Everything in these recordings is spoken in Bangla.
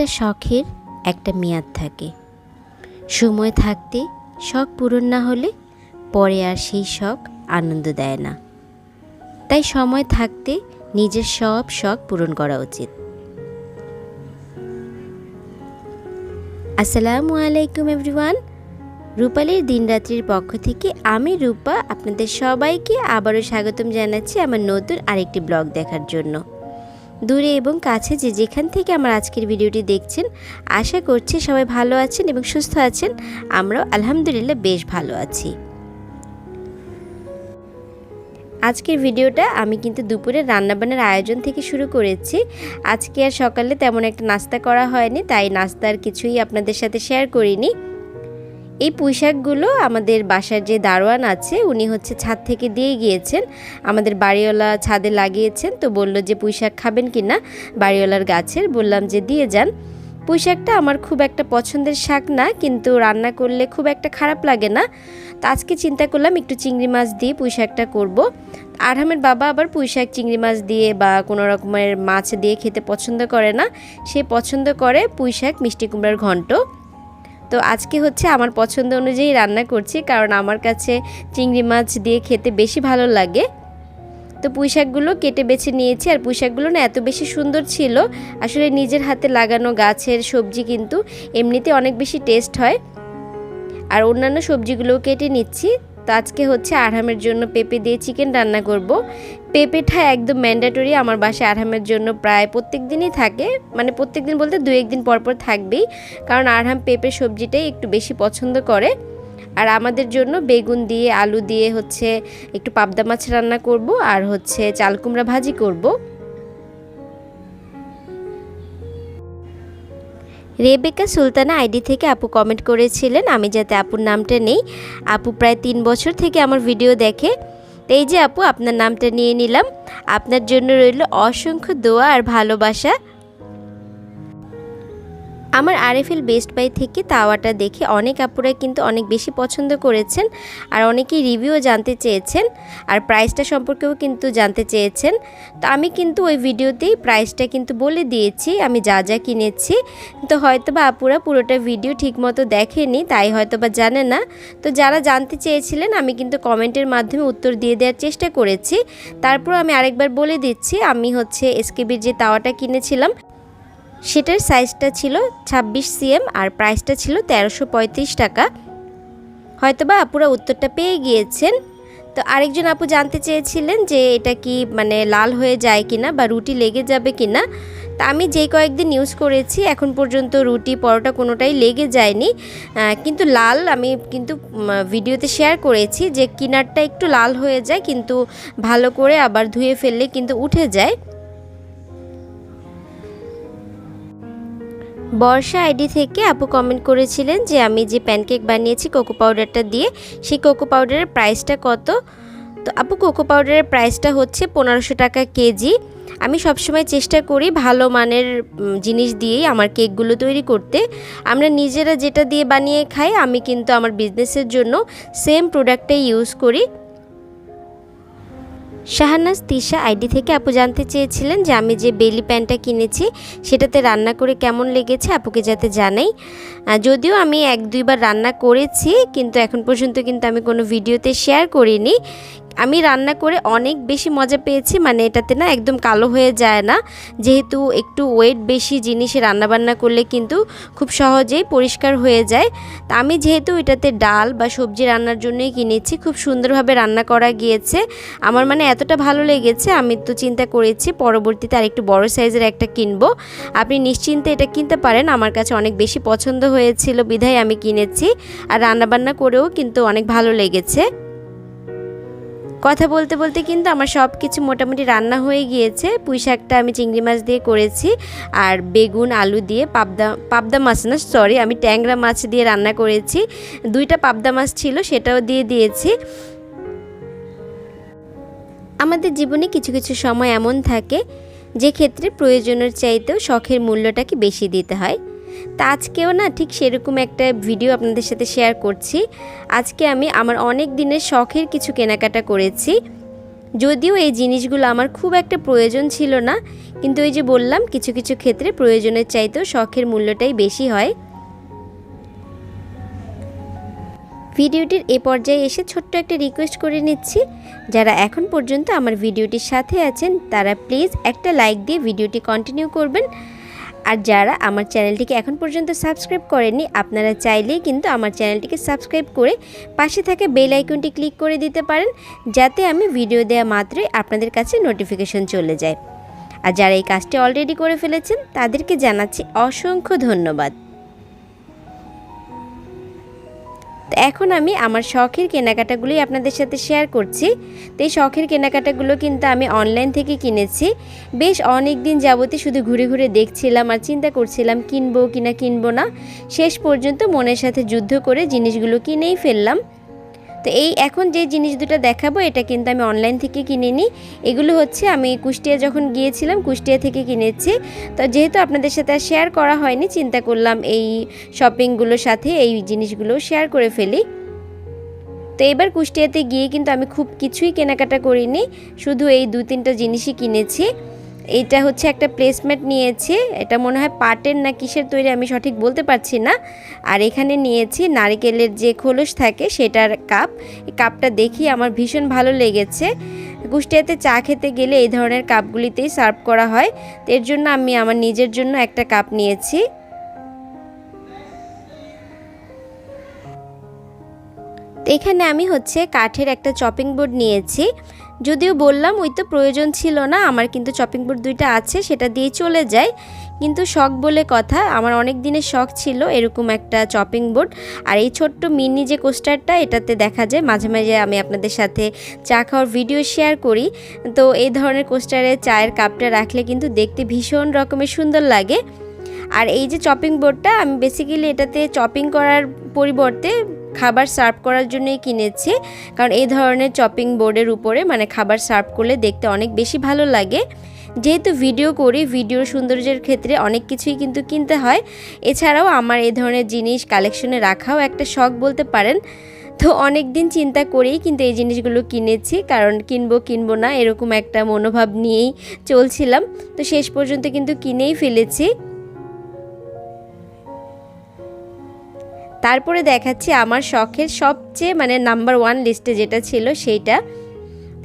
প্রত্যেকটা শখের একটা মেয়াদ থাকে। সময় থাকতে শখ পূরণ না হলে পরে আর সেই শখ আনন্দ দেয় না। তাই সময় থাকতে নিজের সব শখ পূরণ করা উচিত। আসসালামু আলাইকুম এভরিওয়ান। রূপালীর দিনরাত্রির পক্ষ থেকে আমি রূপা, আপনাদের সবাইকে আবারও স্বাগতম জানাচ্ছি আমার নতুন আরেকটি ব্লগ দেখার জন্য। দূরে এবং কাছে যে যেখান থেকে আমার আজকের ভিডিওটি দেখছেন, আশা করছি সবাই ভালো আছেন এবং সুস্থ আছেন। আমরাও আলহামদুলিল্লাহ বেশ ভালো আছি। আজকের ভিডিওটা আমি কিন্তু দুপুরে রান্নাবান্নার আয়োজন থেকে শুরু করেছি। আজকে আর সকালে তেমন একটা নাস্তা করা হয়নি, তাই নাস্তার কিছুই আপনাদের সাথে শেয়ার করিনি। এই পুঁইশাকগুলো আমাদের বাসার যে দারোয়ান আছে, উনি হচ্ছে ছাদ থেকে দিয়ে গিয়েছেন। আমাদের বাড়িওয়ালা ছাদে লাগিয়েছেন, তো বলল যে পুঁইশাক খাবেন কি না বাড়িওয়ালার গাছের, বললাম যে দিয়ে যান। পুঁইশাকটা আমার খুব একটা পছন্দের শাক না, কিন্তু রান্না করলে খুব একটা খারাপ লাগে না। তো আজকে চিন্তা করলাম একটু চিংড়ি মাছ দিয়ে পুঁইশাকটা করব। আরহামের বাবা আবার পুঁইশাক চিংড়ি মাছ দিয়ে বা কোনো রকমের মাছ দিয়ে খেতে পছন্দ করে না। সে পছন্দ করে পুঁইশাক মিষ্টি কুমড়ার ঘন্ট। তো আজকে হচ্ছে আমার পছন্দ অনুযায়ী রান্না করছি, কারণ আমার কাছে চিংড়ি মাছ দিয়ে খেতে বেশি ভালো লাগে। তো পুঁইশাকগুলো কেটে বেছে নিয়েছি, আর পুঁইশাকগুলো না এত বেশি সুন্দর ছিল। আসলে নিজের হাতে লাগানো গাছের সবজি কিন্তু এমনিতে অনেক বেশি টেস্ট হয়। আর অন্যান্য সবজিগুলো কেটে নিচ্ছি। তো আজকে হচ্ছে আরহামের জন্য পেঁপে দিয়ে চিকেন রান্না করব। পেঁপেটা একদম ম্যান্ডেটরি আমার বাসায় আরহামের জন্য প্রায় প্রত্যেক দিনই থাকে। মানে প্রত্যেক দিন বলতে দু একদিন পর পর থাকবেই। কারণ আরহাম পেঁপে সবজিটাই একটু বেশি পছন্দ করে। আর আমাদের জন্য বেগুন দিয়ে, আলু দিয়ে হচ্ছে একটু পাবদা মাছ রান্না করব আর হচ্ছে চাল কুমড়া ভাজি করব। রেবেকা সুলতানা আইডি থেকে আপু কমেন্ট করেছিলেন, আমি যাতে আপুর নামটা নেই। আপু প্রায় তিন বছর থেকে আমার ভিডিও দেখে। এই যে আপু, আপনার নামটা নিয়ে নিলাম। আপনার জন্য রইল অসংখ্য দোয়া আর ভালোবাসা। আমার আরএফএল বেস্ট বাই থেকে তাওয়াটা দেখে অনেক আপুরা কিন্তু অনেক বেশি পছন্দ করেছেন আর অনেকেই রিভিউও জানতে চেয়েছেন আর প্রাইসটা সম্পর্কেও কিন্তু জানতে চেয়েছেন। তো আমি কিন্তু ওই ভিডিওতেই প্রাইসটা কিন্তু বলে দিয়েছি, আমি যা যা কিনেছি। তো হয়তো বা আপুরা পুরোটা ভিডিও ঠিকমতো দেখেনি, তাই হয়তো বা জানে না। তো যারা জানতে চেয়েছিলেন, আমি কিন্তু কমেন্টের মাধ্যমে উত্তর দিয়ে দেওয়ার চেষ্টা করেছি। তারপর আমি আরেকবার বলে দিচ্ছি, আমি হচ্ছে এসকেবির যে তাওয়াটা কিনেছিলাম সেটার সাইজটা ছিল ছাব্বিশ সিএম আর প্রাইসটা ছিল তেরোশো টাকা। হয়তোবা আপুরা উত্তরটা পেয়ে গিয়েছেন। তো আরেকজন আপু জানতে চেয়েছিলেন যে এটা কি মানে লাল হয়ে যায় কিনা বা রুটি লেগে যাবে কিনা। তা আমি যেই কয়েকদিন ইউজ করেছি, এখন পর্যন্ত রুটি, পরোটা কোনোটাই লেগে যায়নি। কিন্তু লাল আমি কিন্তু ভিডিওতে শেয়ার করেছি যে কিনারটা একটু লাল হয়ে যায়, কিন্তু ভালো করে আবার ধুয়ে ফেললে কিন্তু উঠে যায়। বর্ষা আইডি থেকে আপু কমেন্ট করেছিলেন যে, আমি যে প্যানকেক বানিয়েছি কোকো পাউডারটা দিয়ে, সেই কোকো পাউডারের প্রাইসটা কত? তো আপু কোকো পাউডারের প্রাইসটা হচ্ছে পনেরোশো টাকা কেজি। আমি সবসময় চেষ্টা করি ভালো মানের জিনিস দিয়েই আমার কেকগুলো তৈরি করতে। আমরা নিজেরা যেটা দিয়ে বানিয়ে খাই, আমি কিন্তু আমার বিজনেসের জন্য সেম প্রোডাক্টটাই ইউজ করি। শাহানাজ, তিশা আইডি থেকে আপু জানতে চেয়েছিলেন যে আমি যে বেলি প্যানটা কিনেছি, সেটাতে রান্না করে কেমন লেগেছে আপুকে যাতে জানাই। যদিও আমি এক দুইবার রান্না করেছি, কিন্তু এখন পর্যন্ত কিন্তু আমি কোনো ভিডিওতে শেয়ার করিনি। আমি রান্না করে অনেক বেশি মজা পেয়েছি মানে এটাতে না একদম কালো হয়ে যায় না। যেহেতু একটু ওয়েট বেশি জিনিসে রান্নাবান্না করলে কিন্তু খুব সহজেই পরিষ্কার হয়ে যায়। তা আমি যেহেতু এটাতে ডাল বা সবজি রান্নার জন্যই কিনেছি, খুব সুন্দরভাবে রান্না করা গিয়েছে। আমার মানে এতটা ভালো লেগেছে, আমি তো চিন্তা করেছি পরবর্তীতে আর একটু বড় সাইজের একটা কিনবো। আপনি নিশ্চিন্তে এটা কিনতে পারেন, আমার কাছে অনেক বেশি পছন্দ হয়েছিল, বিধায় আমি কিনেছি। আর রান্নাবান্না করেও কিন্তু অনেক ভালো লেগেছে। কথা বলতে বলতে কিন্তু আমার সব কিছু মোটামুটি রান্না হয়ে গিয়েছে। পুঁই শাকটা আমি চিংড়ি মাছ দিয়ে করেছি আর বেগুন, আলু দিয়ে পাবদা পাবদা মাছ না সরি আমি ট্যাংরা মাছ দিয়ে রান্না করেছি। দুইটা পাবদা মাছ ছিল, সেটাও দিয়ে দিয়েছি। আমাদের জীবনে কিছু কিছু সময় এমন থাকে যে ক্ষেত্রে প্রয়োজনের চাইতেও শখের মূল্যটাকে বেশি দিতে হয়। তা আজকেও না ঠিক সেরকম একটা ভিডিও আপনাদের সাথে শেয়ার করছি। আজকে আমি আমার অনেক দিনের শখের কিছু কেনাকাটা করেছি। যদিও এই জিনিসগুলো আমার খুব একটা প্রয়োজন ছিল না, কিন্তু ওই যে বললাম, কিছু কিছু ক্ষেত্রে প্রয়োজনের চাইতেও শখের মূল্যটাই বেশি হয়। ভিডিওটির এ পর্যায়ে এসে ছোট্ট একটা রিকোয়েস্ট করে নিচ্ছি। যারা এখন পর্যন্ত আমার ভিডিওটির সাথে আছেন, তারা প্লিজ একটা লাইক দিয়ে ভিডিওটি কন্টিনিউ করবেন। আর যারা আমার চ্যানেলটিকে এখন পর্যন্ত সাবস্ক্রাইব করেননি, আপনারা চাইলেই কিন্তু আমার চ্যানেলটিকে সাবস্ক্রাইব করে পাশে থাকে বেল আইকনটি ক্লিক করে দিতে পারেন, যাতে আমি ভিডিও দেওয়া মাত্রই আপনাদের কাছে নোটিফিকেশন চলে যায়। আর যারা এই কাজটি অলরেডি করে ফেলেছেন, তাদেরকে জানাচ্ছি অসংখ্য ধন্যবাদ। তো এখন আমি আমার শখের কেনাকাটাগুলোই আপনাদের সাথে শেয়ার করছি। তো এই শখের কেনাকাটাগুলো কিন্তু আমি অনলাইন থেকে কিনেছি। বেশ অনেক দিন যাবতই শুধু ঘুরে ঘুরে দেখছিলাম আর চিন্তা করছিলাম, কিনবো কিনা কিনবো না? শেষ পর্যন্ত মনের সাথে যুদ্ধ করে জিনিসগুলো কিনেই ফেললাম। তো এই এখন যে জিনিস দুটো দেখাবো, এটা কিন্তু আমি অনলাইন থেকে কিনিনি। এগুলো হচ্ছে আমি কুষ্টিয়া যখন গিয়েছিলাম, কুষ্টিয়া থেকে কিনেছি। তো যেহেতু আপনাদের সাথে আর শেয়ার করা হয়নি, চিন্তা করলাম এই শপিংগুলোর সাথে এই জিনিসগুলো শেয়ার করে ফেলি। তো এবার কুষ্টিয়াতে গিয়ে কিন্তু আমি খুব কিছুই কেনাকাটা করিনি, শুধু এই দু তিনটা জিনিসই কিনেছি। এইটা হচ্ছে একটা প্লেসমেন্ট নিয়েছি। এটা মনে হয় পাটের না কিসের তৈরি আমি সঠিক বলতে পারছি না। আর এখানে নিয়েছি নারিকেলের যে খোলস থাকে সেটার কাপ। এই কাপটা দেখি আমার ভীষণ ভালো লেগেছে। কুষ্টিয়াতে চা খেতে গেলে এই ধরনের কাপগুলিতেই সার্ভ করা হয়। এর জন্য আমি আমার নিজের জন্য একটা কাপ নিয়েছি। এখানে আমি হচ্ছে কাঠের একটা চপিং বোর্ড নিয়েছি। যদিও বললাম, ওই তো প্রয়োজন ছিল না, আমার কিন্তু চপিং বোর্ড দুইটা আছে, সেটা দিয়ে চলে যায় কিন্তু শখ বলে কথা, আমার অনেক দিনের শখ ছিল এরকম একটা চপিং বোর্ড আর এই ছোট্ট মিনি যে কোস্টারটা এটাতে দেখা যায়, মাঝে মাঝে আমি আপনাদের সাথে চা খাওয়ার ভিডিও শেয়ার করি। তো এই ধরনের কোস্টারে চায়ের কাপটা রাখলে কিন্তু দেখতে ভীষণ রকমের সুন্দর লাগে। আর এই যে চপিং বোর্ডটা আমি বেসিক্যালি এটাতে চপিং করার পরিবর্তে খাবার সার্ভ করার জন্যই কিনেছি। কারণ এই ধরনের চপিং বোর্ডের উপরে মানে খাবার সার্ভ করলে দেখতে অনেক বেশি ভালো লাগে। যেহেতু ভিডিও করি, ভিডিওর সৌন্দর্যের ক্ষেত্রে অনেক কিছুই কিন্তু কিনতে হয়। এছাড়াও আমার এই ধরনের জিনিস কালেকশনে রাখাও একটা শখ বলতে পারেন। তো অনেক দিন চিন্তা করেই কিন্তু এই জিনিসগুলো কিনেছি। কারণ কিনবো কিনবো না এরকম একটা মনোভাব নিয়েই চলছিলাম। তো শেষ পর্যন্ত কিন্তু কিনেই ফেলেছি। তারপরে দেখাচ্ছি আমার শখের সবচেয়ে মানে নাম্বার ওয়ান লিস্টে যেটা ছিল সেইটা।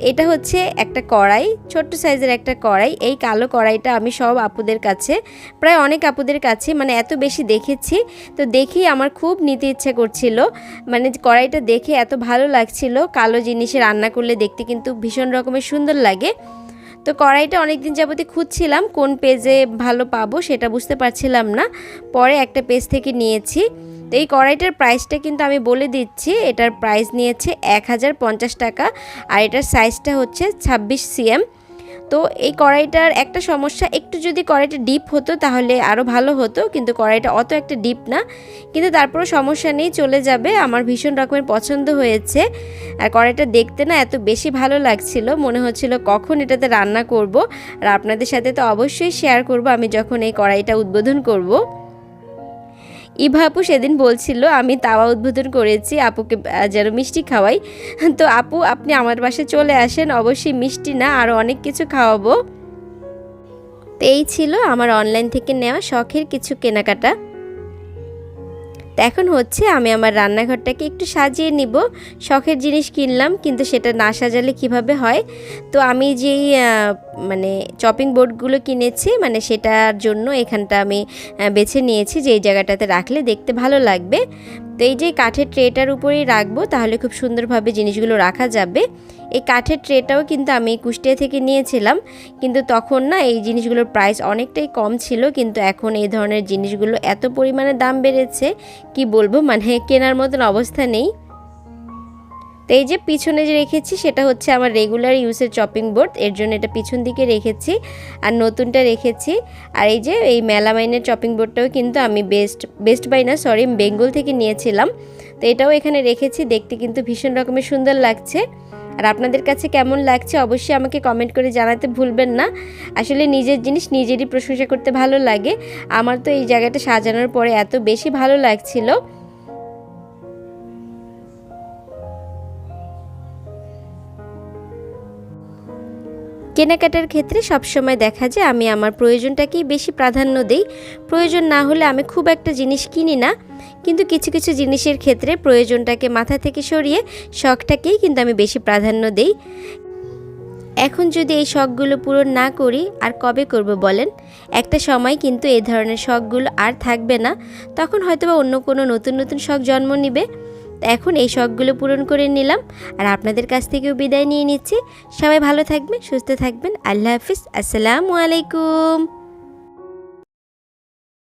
এটা হচ্ছে একটা কড়াই, ছোট্ট সাইজের একটা কড়াই। এই কালো কড়াইটা আমি সব আপুদের কাছে, প্রায় অনেক আপুদের কাছে মানে এত বেশি দেখেছি। তো দেখেই আমার খুব নিতে ইচ্ছে করছিল। মানে কড়াইটা দেখে এত ভালো লাগছিল। কালো জিনিসে রান্না করলে দেখতে কিন্তু ভীষণ রকমের সুন্দর লাগে। তো কড়াইটা অনেক দিন যাবতীয় খুঁজছিলাম, কোন পেজে ভালো পাবো সেটা বুঝতে পারছিলাম না। পরে একটা পেজ থেকে নিয়েছি। তো এই কড়াইটার প্রাইসটা কিন্তু আমি বলে দিচ্ছি, এটার প্রাইস নিয়েছে এক হাজার পঞ্চাশ টাকা, আর এটার সাইজটা হচ্ছে ছাব্বিশ সিএম তো এই কড়াইটার একটা সমস্যা, একটু যদি কড়াইটা ডিপ হতো তাহলে আরও ভালো হতো, কিন্তু কড়াইটা অত একটা ডিপ না। কিন্তু তারপরও সমস্যা নেই, চলে যাবে। আমার ভীষণ রকমের পছন্দ হয়েছে। আর কড়াইটা দেখতে না এত বেশি ভালো লাগছিল, মনে হচ্ছিল কখন এটাতে রান্না করব। আর আপনাদের সাথে তো অবশ্যই শেয়ার করব, আমি যখন এই কড়াইটা উদ্বোধন করব। ইভা আপু সেদিন বলছিল, আমি তাওয়া উদ্বোধন করেছি, আপুকে যেন মিষ্টি খাওয়াই। তো আপু, আপনি আমার বাসায় চলে আসেন, অবশ্যই মিষ্টি না, আর অনেক কিছু খাওয়াবো। তো এই ছিল আমার অনলাইন থেকে নেওয়া শখের কিছু কেনাকাটা। তো এখন হচ্ছে আমি আমার রান্নাঘরটাকে একটু সাজিয়ে নিব। শখের জিনিস কিনলাম, কিন্তু সেটা না সাজালে কীভাবে হয়? তো আমি যেই মানে চপিং বোর্ডগুলো কিনেছি মানে সেটার জন্য এখানটা আমি বেছে নিয়েছি যে এই জায়গাটাতে রাখলে দেখতে ভালো লাগবে। তো এই যে কাঠের ট্রেটার উপরেই রাখব, তাহলে খুব সুন্দরভাবে জিনিসগুলো রাখা যাবে। এই কাঠের ট্রেটাও কিন্তু আমি কুষ্টিয়া থেকে নিয়েছিলাম। কিন্তু তখন না এই জিনিসগুলোর প্রাইস অনেকটাই কম ছিল, কিন্তু এখন এই ধরনের জিনিসগুলো এত পরিমাণে দাম বেড়েছে, কি বলব? মানে কেনার মতন অবস্থা নেই। তো এই যে পিছনে যে রেখেছি, সেটা হচ্ছে আমার রেগুলার ইউজের চপিং বোর্ড এর জন্য এটা পিছন দিকে রেখেছি, আর নতুনটা রেখেছি। আর এই যে এই মেলামাইনের চপিং বোর্ডটাও কিন্তু আমি বেস্ট বেস্ট বাই না সরি বেঙ্গল থেকে নিয়েছিলাম। তো এটাও এখানে রেখেছি, দেখতে কিন্তু ভীষণ রকমের সুন্দর লাগছে। আর আপনাদের কাছে কেমন লাগছে অবশ্যই আমাকে কমেন্ট করে জানাতে ভুলবেন না। আসলে নিজের জিনিস নিজেরই প্রশংসা করতে ভালো লাগে। আমার তো এই জায়গাটা সাজানোর পরে এত বেশি ভালো লাগছিল। কেনাকাটার ক্ষেত্রে সবসময় দেখা যায় আমি আমার প্রয়োজনটাকেই বেশি প্রাধান্য দেই। প্রয়োজন না হলে আমি খুব একটা জিনিস কিনি না। কিন্তু কিছু কিছু জিনিসের ক্ষেত্রে প্রয়োজনটাকে মাথা থেকে সরিয়ে শখটাকেই কিন্তু আমি বেশি প্রাধান্য দেই। এখন যদি এই শখগুলো পূরণ না করি, আর কবে করব বলেন? একটা সময় কিন্তু এই ধরনের শখগুলো আর থাকবে না। তখন হয়তো বা অন্য কোনো নতুন নতুন শখ জন্ম নিবে। এখন এই শখগুলো পূরণ করে নিলাম, আর আপনাদের কাছ থেকেও বিদায় নিয়ে নিচ্ছি। সবাই ভালো থাকবেন, সুস্থ থাকবেন। আল্লাহ হাফিজ। আসসালামু আলাইকুম।